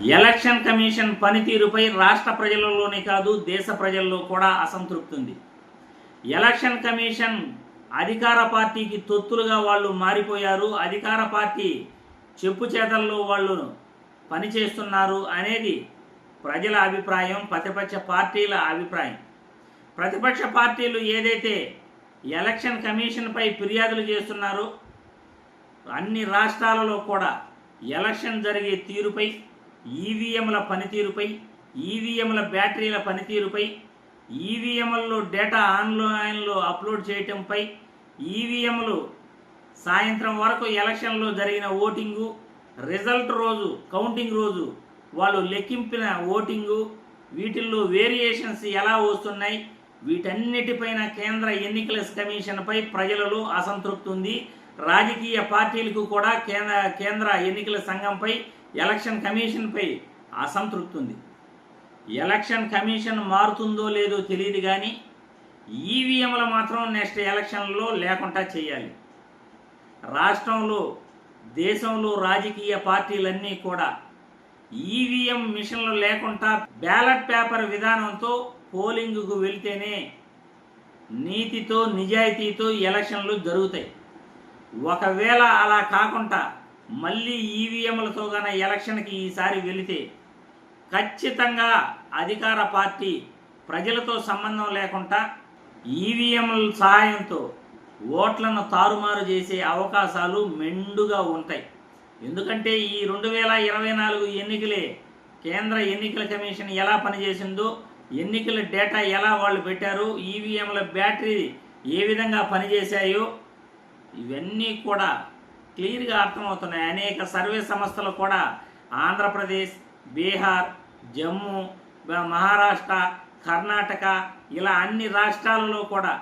Election commission పనితీరుపై రాష్ట్ర ప్రజలలోనే కాదు దేశ ప్రజల్లో కూడా అసంతృప్తి ఉంది ఎలక్షన్ కమిషన్ అధికార పార్టీకి తొత్తులుగా వాళ్ళు మారిపోయారు. అధికార పార్టీ చెప్పు చేతల్లో వాళ్ళు పనిచేస్తున్నారు అనేది ప్రజల అభిప్రాయం ప్రతిపక్ష పార్టీల అభిప్రాయం. ప్రతిపక్ష పార్టీలు ఏదైతే ఎలక్షన్ కమిషన్పై ఫిర్యాదులు చేస్తున్నారో అన్ని రాష్ట్రాలలో కూడా ఎలక్షన్ జరిగే తీరుపై ఈవీఎంల పనితీరుపై ఈవీఎంల బ్యాటరీల పనితీరుపై ఈవీఎంలలో డేటా ఆన్లైన్లో అప్లోడ్ చేయటంపై ఈవీఎంలు సాయంత్రం వరకు ఎలక్షన్లో జరిగిన ఓటింగు రిజల్ట్ రోజు కౌంటింగ్ రోజు వాళ్ళు లెక్కింపిన ఓటింగు వీటిల్లో వేరియేషన్స్ ఎలా వస్తున్నాయి వీటన్నిటిపైన కేంద్ర ఎన్నికల కమిషన్పై ప్రజలలో అసంతృప్తి ఉంది. రాజకీయ పార్టీలకు కూడా కేంద్ర కేంద్ర ఎన్నికల సంఘంపై ఎలక్షన్ కమిషన్పై అసంతృప్తి ఉంది. ఎలక్షన్ కమిషన్ మారుతుందో లేదో తెలియదు కానీ ఈవీఎంలు మాత్రం నెక్స్ట్ ఎలక్షన్లో లేకుండా చేయాలి. రాష్ట్రంలో దేశంలో రాజకీయ పార్టీలన్నీ కూడా ఈవీఎం మిషన్లు లేకుండా బ్యాలెట్ పేపర్ విధానంతో పోలింగ్కు వెళితేనే నీతితో నిజాయితీతో ఎలక్షన్లు జరుగుతాయి. ఒకవేళ అలా కాకుండా మళ్ళీ ఈవీఎంలతో గన ఎలక్షన్కి ఈసారి వెళితే ఖచ్చితంగా అధికార పార్టీ ప్రజలతో సంబంధం లేకుండా ఈవీఎంల సహాయంతో ఓట్లను తారుమారు చేసే అవకాశాలు మెండుగా ఉంటాయి. ఎందుకంటే ఈ రెండు వేల ఇరవై నాలుగు ఎన్నికలే కేంద్ర ఎన్నికల కమిషన్ ఎలా పనిచేసిందో ఎన్నికల డేటా ఎలా వాళ్ళు పెట్టారు ఈవీఎంల బ్యాటరీ ఏ విధంగా పనిచేశాయో ఇవన్నీ కూడా క్లియర్గా అర్థమవుతున్నాయి. అనేక సర్వే సంస్థలు కూడా ఆంధ్రప్రదేశ్ బీహార్ జమ్మూ మహారాష్ట్ర కర్ణాటక ఇలా అన్ని రాష్ట్రాలలో కూడా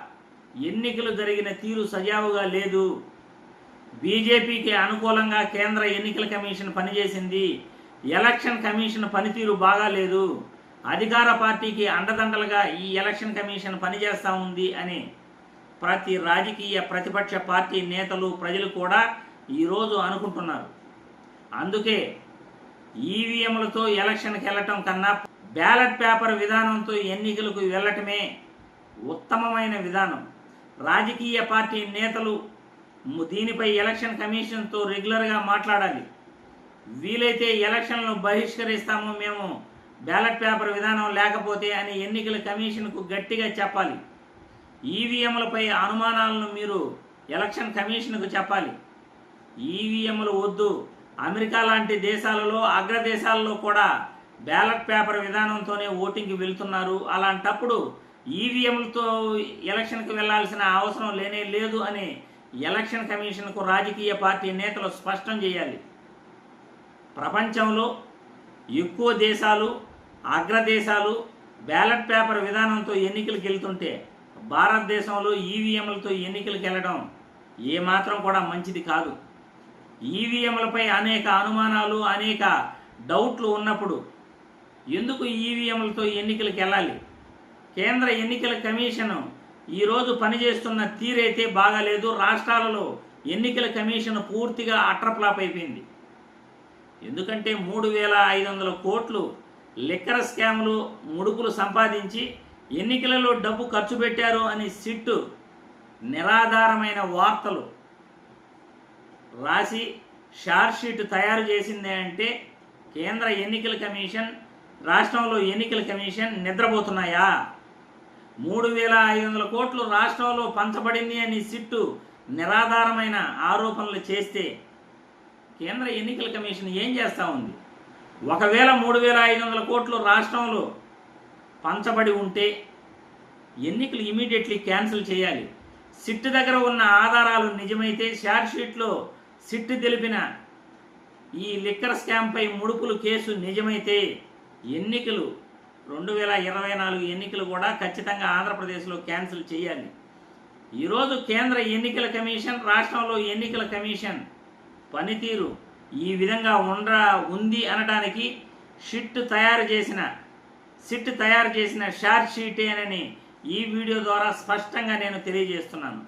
ఎన్నికలు జరిగిన తీరు సజావుగా లేదు. బీజేపీకి అనుకూలంగా కేంద్ర ఎన్నికల కమిషన్ పనిచేసింది. ఎలక్షన్ కమిషన్ పనితీరు బాగాలేదు అధికార పార్టీకి అండదండలుగా ఈ ఎలక్షన్ కమిషన్ పనిచేస్తూ ఉంది అని ప్రతి రాజకీయ ప్రతిపక్ష పార్టీ నేతలు ప్రజలు కూడా ఈరోజు అనుకుంటున్నారు. అందుకే ఈవీఎంలతో ఎలక్షన్కి వెళ్ళటం కన్నా బ్యాలెట్ పేపర్ విధానంతో ఎన్నికలకు వెళ్ళటమే ఉత్తమమైన విధానం. రాజకీయ పార్టీ నేతలు దీనిపై ఎలక్షన్ కమిషన్తో రెగ్యులర్గా మాట్లాడాలి. వీలైతే ఎలక్షన్లను బహిష్కరిస్తాము మేము బ్యాలెట్ పేపర్ విధానం లేకపోతే అని ఎన్నికల కమిషన్కు గట్టిగా చెప్పాలి. ఈవీఎంలపై అనుమానాలను మీరు ఎలక్షన్ కమిషన్కు చెప్పాలి. ఈవీఎంలు వద్దు. అమెరికా లాంటి దేశాలలో అగ్రదేశాలలో కూడా బ్యాలెట్ పేపర్ విధానంతోనే ఓటింగ్కి వెళ్తున్నారు. అలాంటప్పుడు ఈవీఎంలతో ఎలక్షన్కి వెళ్ళాల్సిన అవసరం లేనే లేదు అని ఎలక్షన్ కమిషన్కు రాజకీయ పార్టీ నేతలు స్పష్టం చేయాలి. ప్రపంచంలో ఎక్కువ దేశాలు అగ్రదేశాలు బ్యాలెట్ పేపర్ విధానంతో ఎన్నికలకు వెళ్తుంటే భారతదేశంలో ఈవీఎంలతో ఎన్నికలకు వెళ్ళడం ఏమాత్రం కూడా మంచిది కాదు. ఈవీఎంలపై అనేక అనుమానాలు అనేక డౌట్లు ఉన్నప్పుడు ఎందుకు ఈవీఎంలతో ఎన్నికలకు వెళ్ళాలి? కేంద్ర ఎన్నికల కమిషన్ ఈరోజు పనిచేస్తున్న తీరైతే బాగాలేదు. రాష్ట్రాలలో ఎన్నికల కమిషన్ పూర్తిగా అట్రప్లాప్ అయిపోయింది. ఎందుకంటే మూడు వేల ఐదు వందల కోట్లు లిక్కర్ స్కామ్లు ముడుపులు సంపాదించి ఎన్నికలలో డబ్బు ఖర్చు పెట్టారు అని సిట్టు నిరాధారమైన వార్తలు రాసి షార్ట్ షీట్ తయారు చేసిందే అంటే కేంద్ర ఎన్నికల కమిషన్ రాష్ట్రంలో ఎన్నికల కమిషన్ నిద్రపోతున్నాయా? మూడు వేల ఐదు వందల కోట్లు రాష్ట్రంలో పంచబడింది అని సిట్టు నిరాధారమైన ఆరోపణలు చేస్తే కేంద్ర ఎన్నికల కమిషన్ ఏం చేస్తూ ఉంది? ఒకవేళ మూడు వేల ఐదు వందల కోట్లు రాష్ట్రంలో పంచబడి ఉంటే ఎన్నికలు ఇమీడియట్లీ క్యాన్సిల్ చేయాలి. సిట్ దగ్గర ఉన్న ఆధారాలు నిజమైతే షార్ట్ షీట్లో సిట్ తెలిపిన ఈ లిక్కర్ స్కామ్పై ముడుపులు కేసు నిజమైతే ఎన్నికలు రెండు వేల ఇరవై నాలుగు ఎన్నికలు కూడా ఖచ్చితంగా ఆంధ్రప్రదేశ్లో క్యాన్సిల్ చేయాలి. ఈరోజు కేంద్ర ఎన్నికల కమిషన్ రాష్ట్రంలో ఎన్నికల కమిషన్ పనితీరు ఈ విధంగా ఉండ ఉంది అనడానికి షిట్ తయారు చేసిన సిట్ తయారు చేసిన షార్ట్ షీటేనని ఈ వీడియో ద్వారా స్పష్టంగా నేను తెలియజేస్తున్నాను.